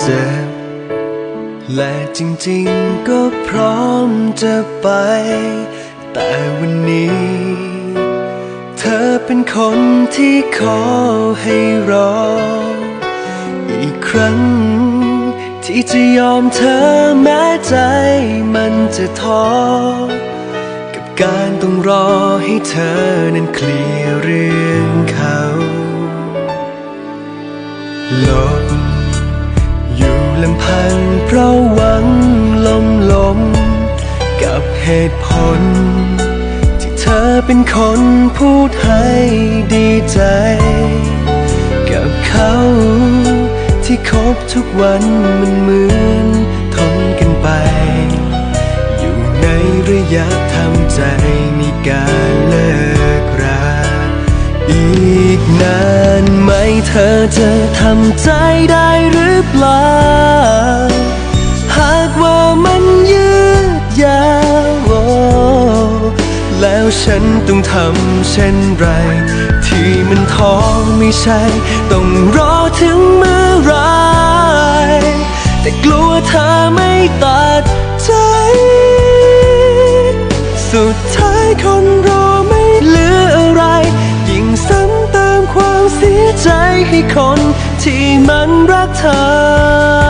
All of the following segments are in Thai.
เจ็บ และจริงๆก็พร้อมจะไป แต่วันนี้ เธอเป็นคนที่ขอให้รอ อีกครั้ง ที่จะยอมเธอแม้ใจมันจะท้อ กับการต้องรอให้เธอนั้นเคลีย เหตุผลที่เธอเป็นคนพูดให้ดีใจ กับเขาที่คบทุกวันมันเหมือนทนกันไป อยู่ในระยะทำใจในการเลิกราอีกนานไหมเธอจะทำใจได้หรือเปล่า แล้วฉันต้องทำเช่นไร ที่มันท้อไม่ใช่ ต้องรอถึงเมื่อไร แต่กลัวเธอไม่ตัดใจ สุดท้ายคนรอไม่เหลืออะไร ยิ่งซ้ำเติมความเสียใจให้คนที่มันรักเธอ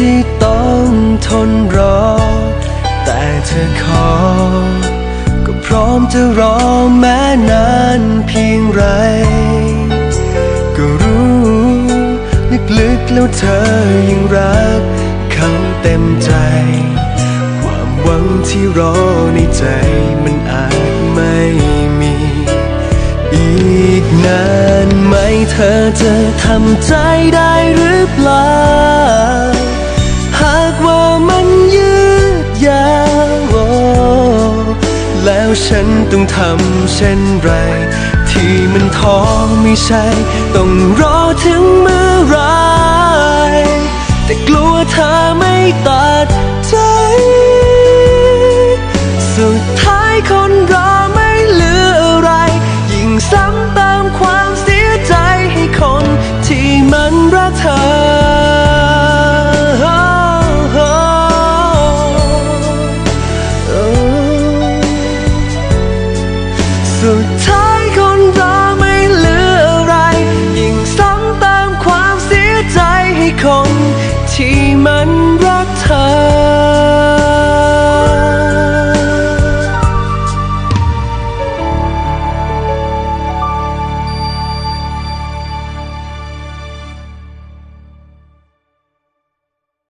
ที่ต้องทนรอ แต่เธอขอ ก็พร้อมจะรอแม้นานเพียงไร ก็รู้ลึกๆแล้วเธอยังรักเขาเต็มใจ ความหวังที่รอในใจมันอาจไม่มี อีกนานไหมเธอจะทำใจได้หรือเปล่า ฉันต้องทำเช่นไร ที่มันท้อไม่ใช่ ต้องรอถึงเมื่อไร สุดท้ายคนราไม่เหลืออะไร ยิ่งซ้ำติมความเสียใจให้คนที่มันรักเธอ